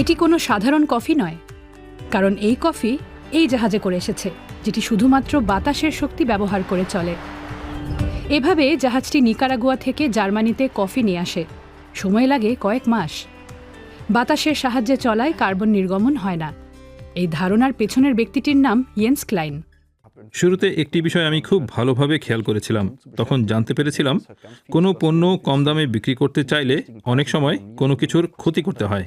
এটি কোনো সাধারণ কফি নয়, কারণ এই কফি এই জাহাজে করে এসেছে, যেটি শুধুমাত্র বাতাসের শক্তি ব্যবহার করে চলে। এভাবে জাহাজটি নিকারাগুয়া থেকে জার্মানিতে কফি নিয়ে আসে। সময় লাগে কয়েক মাস। বাতাসের সাহায্যে চলায় কার্বন নির্গমন হয় না। এই ধারণার পেছনের ব্যক্তিটির নাম ইয়েন্স ক্লাইন। শুরুতে একটি বিষয় আমি খুব ভালোভাবে খেয়াল করেছিলাম। তখন জানতে পেরেছিলাম, কোনো পণ্য কম দামে বিক্রি করতে চাইলে অনেক সময় কোনো কিছুর ক্ষতি করতে হয়।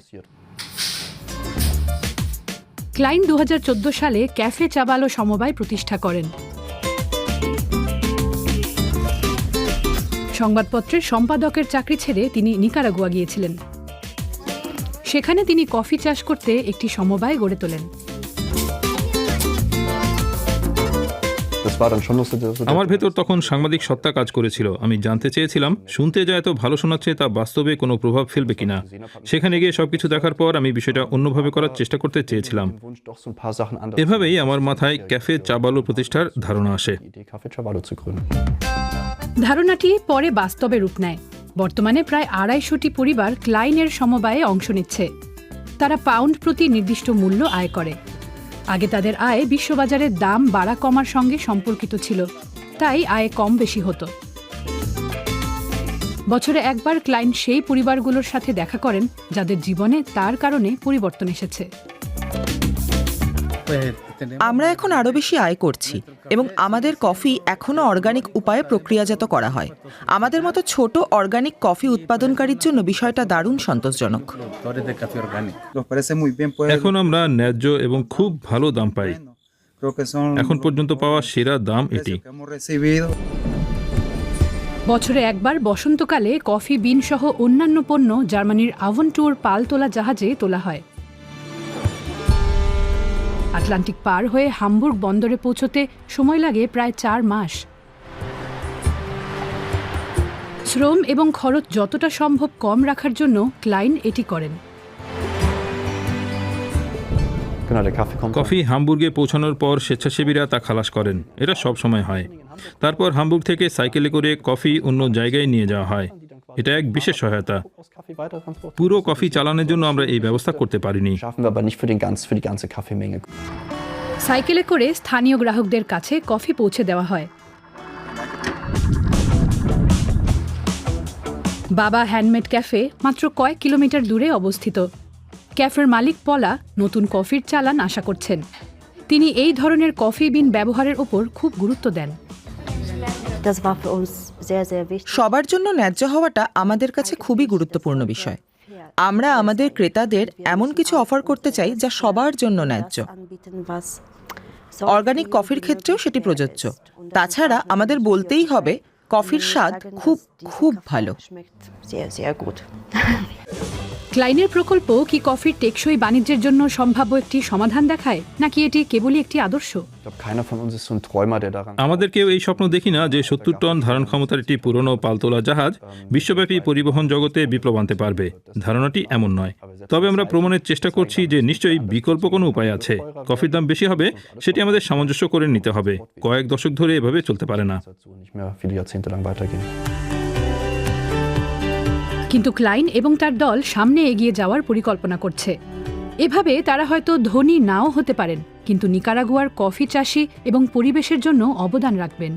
ক্লাইন দু হাজার চোদ্দ সালে ক্যাফে চাবালো সমবায় প্রতিষ্ঠা করেন। সংবাদপত্রের সম্পাদকের চাকরি ছেড়ে তিনি নিকারাগুয়া গিয়েছিলেন। সেখানে তিনি কফি চাষ করতে একটি সমবায় গড়ে তোলেন। আমার ভেতর তখন সাংবাদিক সত্তা কাজ করেছিল। আমি জানতে চেয়েছিলাম শুনতে যা এত ভালো শোনাচ্ছে তা বাস্তবে কোনো প্রভাব ফেলবে কিনা। সেখানে গিয়ে সবকিছু দেখার পর আমি বিষয়টা অন্যভাবে করার চেষ্টা করতে চেয়েছিলাম। এভাবেই আমার মাথায় ক্যাফে চাবালো প্রতিষ্ঠার ধারণা আসে. ধারণাটি পরে বাস্তবে রূপ নেয়। বর্তমানে প্রায় আড়াইশোটি পরিবার ক্লাইনের সমবায়ে অংশ নিচ্ছে। তারা পাউন্ড প্রতি নির্দিষ্ট মূল্য আয় করে। আগে তাদের আয় বিশ্ববাজারের দাম বাড়া কমার সঙ্গে সম্পর্কিত ছিল। তাই আয় কম বেশি হতো। বছরে একবার ক্লায়েন্ট সেই পরিবারগুলোর সাথে দেখা করেন, যাদের জীবনে তার কারণে পরিবর্তন এসেছে। আমরা এখন আরও বেশি আয় করছি এবং আমাদের কফি এখনও অর্গানিক উপায়ে প্রক্রিয়াজাত করা হয়। আমাদের মতো ছোট অর্গানিক কফি উৎপাদনকারীর জন্য বিষয়টা দারুণ সন্তোষজনক. এখন আমরা ন্যায্য এবং খুব ভালো দাম পাই। এখন পর্যন্ত পাওয়া সেরা দাম এটি. বছরে একবার বসন্তকালে কফি বিন সহ অন্যান্য পণ্য জার্মানির আভন্টুর পালতোলা জাহাজে তোলা হয়। আটলান্টিক পার হয়ে হামবুর্গ বন্দরে পৌঁছতে সময় লাগে প্রায় চার মাস। শ্রম এবং খরচ যতটা সম্ভব কম রাখার জন্য ক্লাইন এটি করেন. কফি হামবুর্গে পৌঁছানোর পর স্বেচ্ছাসেবীরা তা খালাস করেন। এটা সব সময় হয়। তারপর হামবুর্গ থেকে সাইকেলে করে কফি অন্য জায়গায় নিয়ে যাওয়া হয়। এটা এক বিশেষ সহায়তা. পুরো কফি চালানোর জন্য আমরা এই ব্যবস্থা করতে পারিনি. সাইকেলে করে স্থানীয় গ্রাহকদের কাছে কফি পৌঁছে দেওয়া হয়। বাবা হ্যান্ডমেড ক্যাফে মাত্র কয়েক কিলোমিটার দূরে অবস্থিত। ক্যাফের মালিক পলা নতুন কফির চালান আশা করছেন। তিনি এই ধরনের কফি বিন ব্যবহারের ওপর খুব গুরুত্ব দেন। সবার জন্য ন্যায্য হওয়াটা আমাদের কাছে খুবই গুরুত্বপূর্ণ বিষয়। আমরা আমাদের ক্রেতাদের এমন কিছু অফার করতে চাই যা সবার জন্য ন্যায্য। অর্গানিক কফির ক্ষেত্রেও সেটি প্রযোজ্য। তাছাড়া আমাদের বলতেই হবে কফির স্বাদ খুব খুব ভালো। ক্লাইনের প্রকল্প কি কফির টেকসই বাণিজ্যের জন্য সম্ভাব্য একটি সমাধান দেখায় নাকি এটি কেবলই একটি আদর্শ. আমাদের কেউ এই স্বপ্ন দেখি না যে সত্তর টন ধারণ ক্ষমতার একটি পুরনো পালতোলা জাহাজ বিশ্বব্যাপী পরিবহন জগতে বিপ্লব আনতে পারবে। ধারণাটি এমন নয়। তবে আমরা প্রমাণের চেষ্টা করছি যে নিশ্চয়ই বিকল্প কোনো উপায় আছে। কফির দাম বেশি হবে সেটি আমাদের সামঞ্জস্য করে নিতে হবে। কয়েক দশক ধরে এভাবে চলতে পারে না। কিন্তু ক্লাইন এবং তার দল সামনে এগিয়ে যাওয়ার পরিকল্পনা করছে। এভাবে তারা হয়তো ধনী নাও হতে পারেন, কিন্তু নিকারাগুয়ার কফি চাষি এবং পরিবেশের জন্য অবদান রাখবেন।